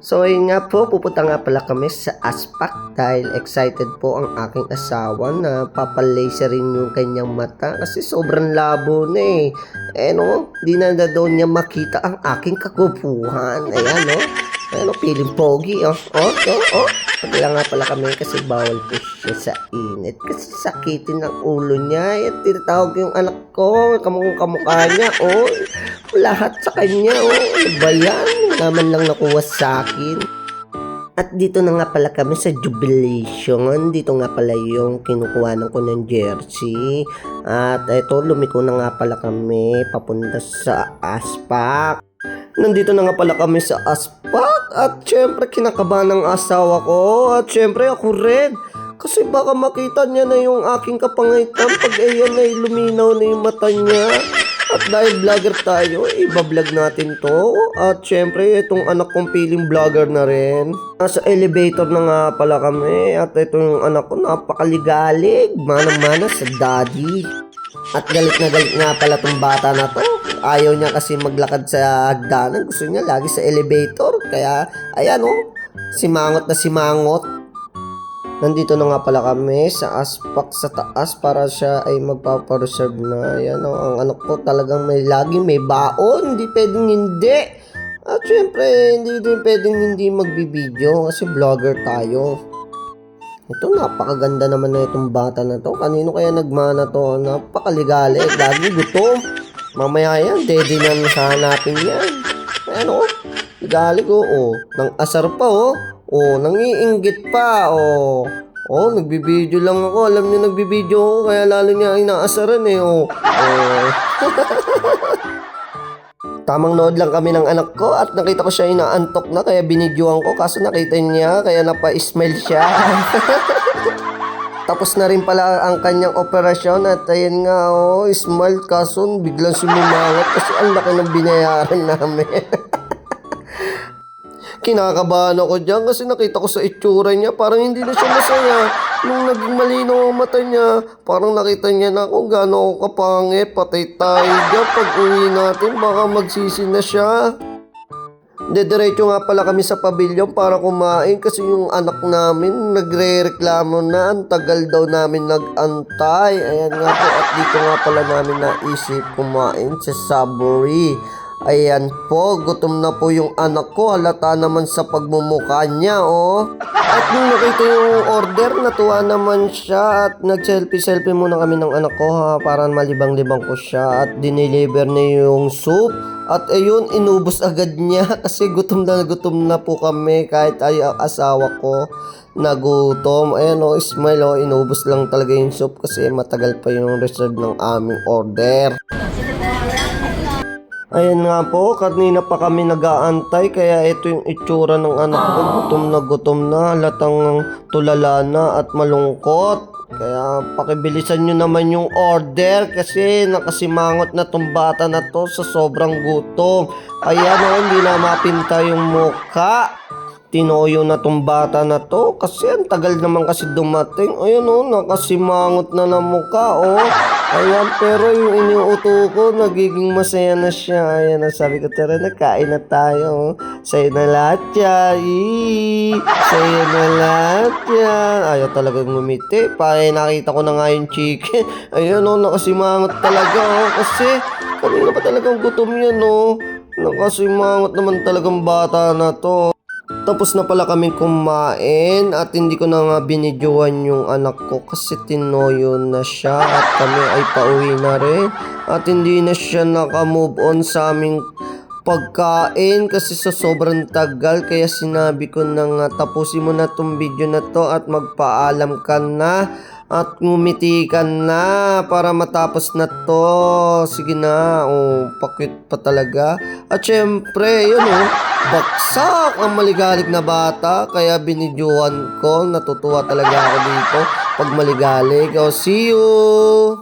So ayun nga po, pupunta nga pala kami sa Aspak dahil excited po ang aking asawa na papalaserin yung kanyang mata kasi sobrang labo na eh. Eh no, di na na daw niya makita ang aking kagupuhan. Ayan no, ayan no, feeling pogi oh. Oh, oh, oh. Kaya nga pala kami kasi bawal po siya sa init. Kasi sakitin ang ulo niya. Yan, tinatawag yung anak ko. Kamukha kamukha niya. Oh, lahat sa kanya. Oh, ano ba yan? Naman lang nakuha sa akin. At dito na nga pala kami sa Jubilation. Dito nga pala yung kinukuha ko ng jersey. At ito, lumiko na nga pala kami papunta sa Aspak. Nandito na nga pala kami sa Aspak at syempre kinakabahan ng asawa ko at syempre ako rin. Kasi baka makita niya na yung aking kapangitan pag ayan ay luminaw na yung mata niya. At dahil vlogger tayo, ibablog natin to. At syempre, itong anak kong piling vlogger na rin. Nasa elevator na nga pala kami. At ito yung anak ko, napakaligalig. Manang-mana sa daddy. At galit na galit nga pala tong bata na to. Ayaw niya kasi maglakad sa hagdanan. Gusto niya lagi sa elevator. Kaya, ayan oh, simangot na simangot. Nandito na nga pala kami sa aspak sa taas para siya ay magpapareserve na. Ayan oh, ang anak ko talagang may lagi may baon. Hindi pwedeng hindi. At syempre, hindi din pwedeng hindi magbibideo kasi vlogger tayo. Ito, napakaganda naman na itong bata na to. Kanino kaya nagmana to? Napakaligali. Lagi gutom. Mamaya yan, dede na hanapin yan. Ayan o. Ligali ko. Oh. Nang asar pa oh. Oh, nangiinggit pa. Oh. Oh, nagbibideo lang ako. Alam niyo nagbibideo ako kaya lalo niya inaasaran eh. Oh. oh. Tamang nood lang kami ng anak ko at nakita ko siya inaantok na kaya binidyoan ko kaso nakita niya kaya napa-smile siya. Tapos na rin pala ang kanyang operasyon at ayun nga oh, smile kaso biglang sumimangot kasi ang laki ng binayaran namin. Kinakabahan ako dyan kasi nakita ko sa itsura niya parang hindi na siya masaya. Nung naging malinaw ang mata niya, parang nakita niya na kung gaano ako kapangit, patay tayo dyan. Pag uwi natin, baka magsisi na siya. Dediretso nga pala kami sa pavilion para kumain kasi yung anak namin nagre-reklamo na ang tagal daw namin nag-antay. Ayan nga po at dito nga pala namin naisip kumain sa Subway. Ayan po, gutom na po yung anak ko. Halata naman sa pagmumukha niya, oh. At nung nakita yung order, natuwa naman siya at nag-selfie-selfie muna kami ng anak ko ha, para malibang-libang ko siya at dineliver niya yung soup. At ayun, inubos agad niya kasi gutom na gutom na po kami kahit ay asawa ko nagutom. Ayan o, smile o, inubos lang talaga yung soup kasi matagal pa yung reserve ng aming order. Ayan nga po, kanina pa kami nag-aantay kaya ito yung itsura ng anak ko. Gutom na gutom na, halatang tulala na at malungkot. Kaya pakibilisan nyo naman yung order kasi nakasimangot na tong bata na to sa sobrang gutom. Ayan o, hindi na mapinta yung mukha. Tinoyo na tong bata na to kasi ang tagal naman kasi dumating. Ayan o, nakasimangot na na mukha o. Ayan, pero yung iniuto ko, nagiging masaya na siya. Ayan, sabi ko, tara na, kain na tayo. Sa'yo na lahat yan. Sa'yo na lahat yan. Ayaw talagang ngumiti. Pa, eh, nakita ko na nga yung chicken. Ayan o, nakasimangot talaga o. Kasi, kanina pa talagang gutom yan o. Nakasimangot naman talagang bata na to. Tapos na pala kaming kumain at hindi ko na nga binidyohan yung anak ko kasi tinoyo na siya at kami ay pauwi na rin. At hindi na siya naka-move on sa aming pagkain kasi sa sobrang tagal kaya sinabi ko na nga tapusin mo na tong video na to at magpaalam ka na at ngumiti ka na para matapos na to. Sige na, oh, pakit pa talaga. At syempre, yun oh, baksak ang maligalig na bata kaya binidyohan ko. Natutuwa talaga ako dito pag maligalig. Oh, see you!